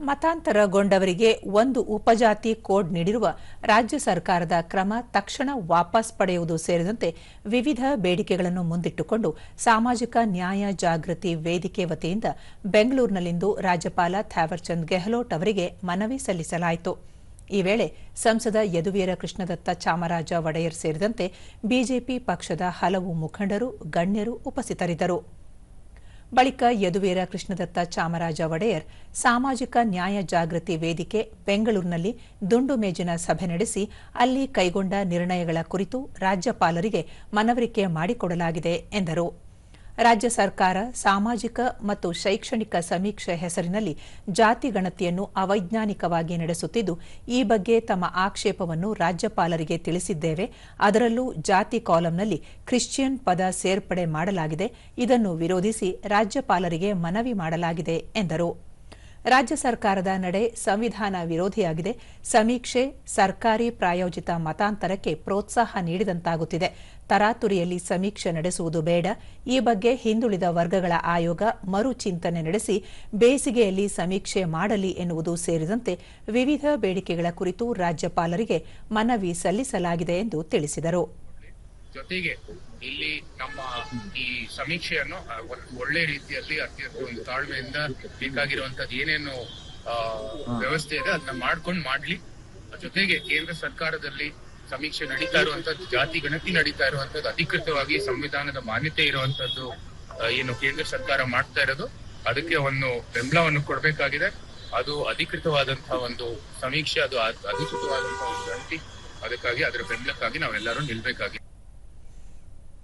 ಮತಾಂತರಗೊಂಡವರಿಗೆ ಒಂದು ಉಪಜಾತಿ ಕೋಡ್ ನೀಡಿರುವ ರಾಜ್ಯ ಸರ್ಕಾರದ ಕ್ರಮ ತಕ್ಷಣ ವಾಪಸ್ ಪಡೆಯುವುದು ಸೇರಿದಂತೆ ವಿವಿಧ ಬೇಡಿಕೆಗಳನ್ನು ಮುಂದಿಟ್ಟುಕೊಂಡು ಸಾಮಾಜಿಕ ನ್ಯಾಯ ಜಾಗೃತಿ ವೇದಿಕೆ ವತಿಯಿಂದ ಬೆಂಗಳೂರಿನಲ್ಲಿಂದು ರಾಜ್ಯಪಾಲ ಥಾವರ್ಚಂದ್ ಗೆಹ್ಲೋಟ್ ಅವರಿಗೆ ಮನವಿ ಸಲ್ಲಿಸಲಾಯಿತು. ಈ ವೇಳೆ ಸಂಸದ ಯದುವೀರ ಕೃಷ್ಣದತ್ತ ಚಾಮರಾಜ ಒಡೆಯರ್ ಸೇರಿದಂತೆ ಬಿಜೆಪಿ ಪಕ್ಷದ ಹಲವು ಮುಖಂಡರು ಗಣ್ಯರು ಉಪಸ್ಥಿತರಿದ್ದರು. ಬಳಿಕ ಯದುವೀರ ಕೃಷ್ಣದತ್ತ ಚಾಮರಾಜ ಒಡೆಯರ್ ಸಾಮಾಜಿಕ ನ್ಯಾಯ ಜಾಗೃತಿ ವೇದಿಕೆ ಬೆಂಗಳೂರಿನಲ್ಲಿ ದುಂಡು ಮೇಜಿನ ಸಭೆ ನಡೆಸಿ ಅಲ್ಲಿ ಕೈಗೊಂಡ ನಿರ್ಣಯಗಳ ಕುರಿತು ರಾಜ್ಯಪಾಲರಿಗೆ ಮನವರಿಕೆ ಮಾಡಿಕೊಡಲಾಗಿದೆ ಎಂದರು. ರಾಜ್ಯ ಸರ್ಕಾರ ಸಾಮಾಜಿಕ ಮತ್ತು ಶೈಕ್ಷಣಿಕ ಸಮೀಕ್ಷೆ ಹೆಸರಿನಲ್ಲಿ ಜಾತಿ ಗಣತಿಯನ್ನು ಅವೈಜ್ಞಾನಿಕವಾಗಿ ನಡೆಸುತ್ತಿದ್ದು, ಈ ಬಗ್ಗೆ ತಮ್ಮ ಆಕ್ಷೇಪವನ್ನು ರಾಜ್ಯಪಾಲರಿಗೆ ತಿಳಿಸಿದ್ದೇವೆ. ಅದರಲ್ಲೂ ಜಾತಿ ಕಾಲಂನಲ್ಲಿ ಕ್ರಿಶ್ಚಿಯನ್ ಪದ ಸೇರ್ಪಡೆ ಮಾಡಲಾಗಿದೆ. ಇದನ್ನು ವಿರೋಧಿಸಿ ರಾಜ್ಯಪಾಲರಿಗೆ ಮನವಿ ಮಾಡಲಾಗಿದೆ ಎಂದರು. ರಾಜ್ಯ ಸರ್ಕಾರದ ನಡೆ ಸಂವಿಧಾನ ವಿರೋಧಿಯಾಗಿದೆ. ಸಮೀಕ್ಷೆ, ಸರ್ಕಾರಿ ಪ್ರಾಯೋಜಿತ ಮತಾಂತರಕ್ಕೆ ಪ್ರೋತ್ಸಾಹ ನೀಡಿದಂತಾಗುತ್ತಿದೆ. ತರಾತುರಿಯಲ್ಲಿ ಸಮೀಕ್ಷೆ ನಡೆಸುವುದು ಬೇಡ. ಈ ಬಗ್ಗೆ ಹಿಂದುಳಿದ ವರ್ಗಗಳ ಆಯೋಗ ಮರು ಚಿಂತನೆ ನಡೆಸಿ ಬೇಸಿಗೆಯಲ್ಲಿ ಸಮೀಕ್ಷೆ ಮಾಡಲಿ ಎನ್ನುವುದು ಸೇರಿದಂತೆ ವಿವಿಧ ಬೇಡಿಕೆಗಳ ಕುರಿತು ರಾಜ್ಯಪಾಲರಿಗೆ ಮನವಿ ಸಲ್ಲಿಸಲಾಗಿದೆ ಎಂದು ತಿಳಿಸಿದರು. ಜೊತೆಗೆ ಇಲ್ಲಿ ನಮ್ಮ ಈ ಸಮೀಕ್ಷೆಯನ್ನು ಒಳ್ಳೆ ರೀತಿಯಲ್ಲಿ ಅತ್ಯಂತ ಒಂದು ತಾಳ್ಮೆಯಿಂದ ಬೇಕಾಗಿರುವಂತದ್ದು ಏನೇನು ವ್ಯವಸ್ಥೆ ಇದೆ ಅದನ್ನ ಮಾಡ್ಕೊಂಡು ಮಾಡ್ಲಿ. ಜೊತೆಗೆ ಕೇಂದ್ರ ಸರ್ಕಾರದಲ್ಲಿ ಸಮೀಕ್ಷೆ ನಡೀತಾ ಇರುವಂತದ್ದು ಜಾತಿ ಗಣತಿ ನಡೀತಾ ಇರುವಂತದ್ದು ಅಧಿಕೃತವಾಗಿ ಸಂವಿಧಾನದ ಮಾನ್ಯತೆ ಇರುವಂತದ್ದು ಏನು ಕೇಂದ್ರ ಸರ್ಕಾರ ಮಾಡ್ತಾ ಇರೋದು ಅದಕ್ಕೆ ಒಂದು ಬೆಂಬಲವನ್ನು ಕೊಡಬೇಕಾಗಿದೆ. ಅದು ಅಧಿಕೃತವಾದಂತಹ ಒಂದು ಸಮೀಕ್ಷೆ ಅದು ಅಧಿಕೃತವಾದಂತಹ ಒಂದು ಗಣತಿ ಅದಕ್ಕಾಗಿ ಅದರ ಬೆಂಬಲಕ್ಕಾಗಿ ನಾವೆಲ್ಲರೂ ನಿಲ್ಬೇಕಾಗಿದೆ